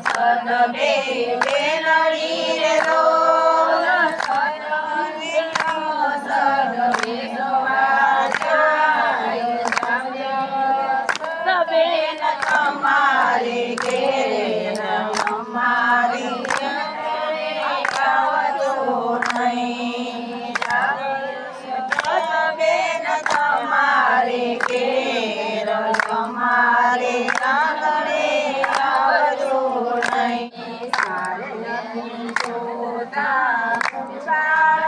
સન બે બેલડી રે રો સન બે સન બે બેન તમારે કે અમારી આવતો નહીં બેન તમારે કે 我们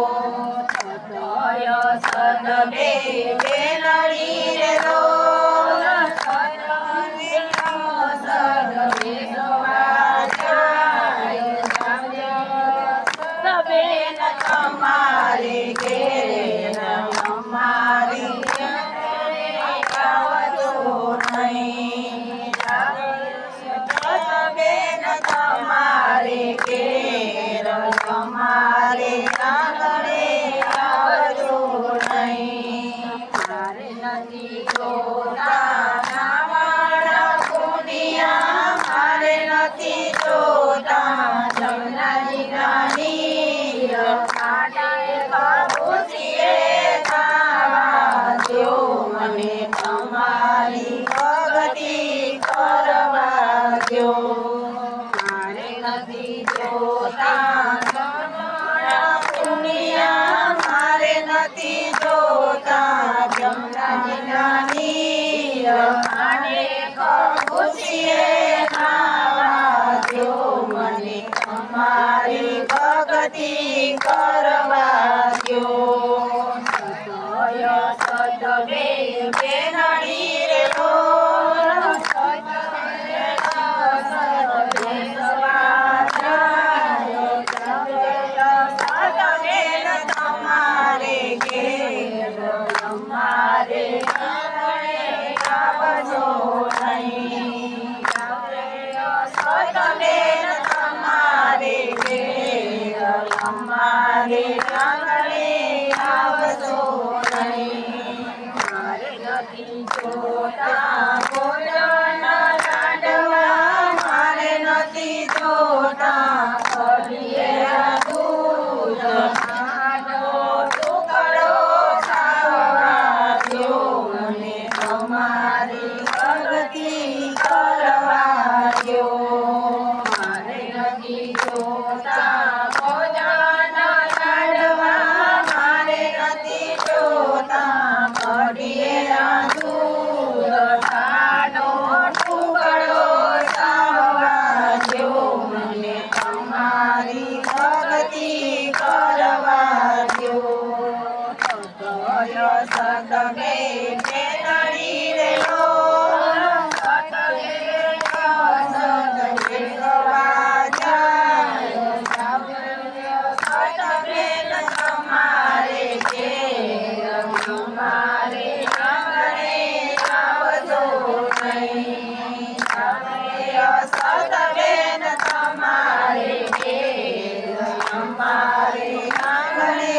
れ નથી જોતા જમનાની નાની રમાડે ખુશીએ ખાવા જો મને અમારી કરવા દો அவளே